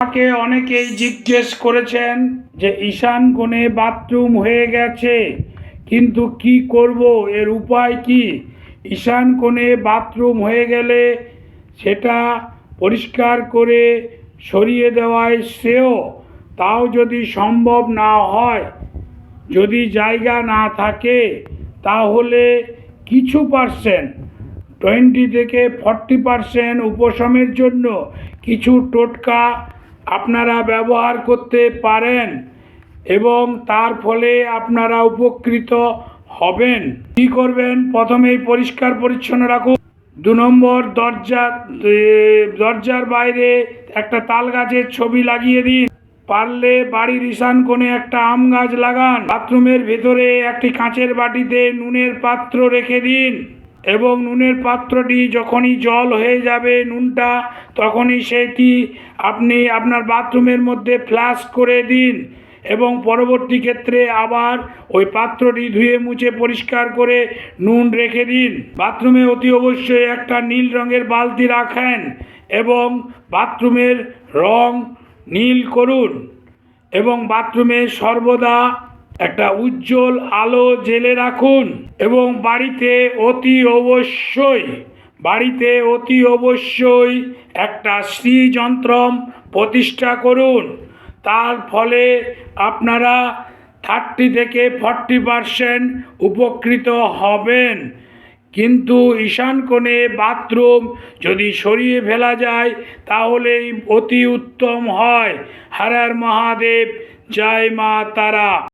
আমাকে অনেকেই জিজ্ঞেস করেছেন যে, ঈশান কোণে বাথরুম হয়ে গেছে, কিন্তু কি করব? এর উপায় কি? ঈশান কোণে বাথরুম হয়ে গেলে সেটা পরিষ্কার করে সরিয়ে দেওয়াই শ্রেয়। তাও যদি সম্ভব না হয়, যদি জায়গা না থাকে, তাহলে কিছু পার্সেন্ট, টোয়েন্টি থেকে ফর্টি পার্সেন্ট উপশমের জন্য কিছু টোটকা আপনারা ব্যবহার করতে পারেন এবং তার ফলে আপনারা উপকৃত হবেন। কী করবেন? প্রথমেই পরিষ্কার পরিচ্ছন্ন রাখুন। দু নম্বর দরজার দরজার বাইরে একটা তাল গাছের ছবি লাগিয়ে দিন। পারলে বাড়ির ঈশান কোণে একটা আম গাছ লাগান। বাথরুমের ভেতরে একটি কাঁচের বাটিতে নুনের পাত্র রেখে দিন। এবং নুনের পাত্রটি যখনই জল হয়ে যাবে নুনটা, তখনই সেটি আপনি আপনার বাথরুমের মধ্যে ফ্ল্যাশ করে দিন এবং পরবর্তী ক্ষেত্রে আবার ওই পাত্রটি ধুয়ে মুছে পরিষ্কার করে নুন রেখে দিন। বাথরুমে অতি অবশ্যই একটা নীল রঙের বালতি রাখেন এবং বাথরুমের রং নীল করুন এবং বাথরুমে সর্বদা একটা উজ্জ্বল আলো জেলে রাখুন এবং বাড়িতে অতি অবশ্যই, বাড়িতে অতি অবশ্যই একটা শ্রী যন্ত্রম প্রতিষ্ঠা করুন। তার ফলে আপনারা থার্টি থেকে ফর্টি পারসেন্ট উপকৃত হবেন। কিন্তু ঈশান কোণে বাথরুম যদি সরিয়ে ফেলা যায়, তাহলেই অতি উত্তম হয়। হারার মহাদেব, জয় মা তারা।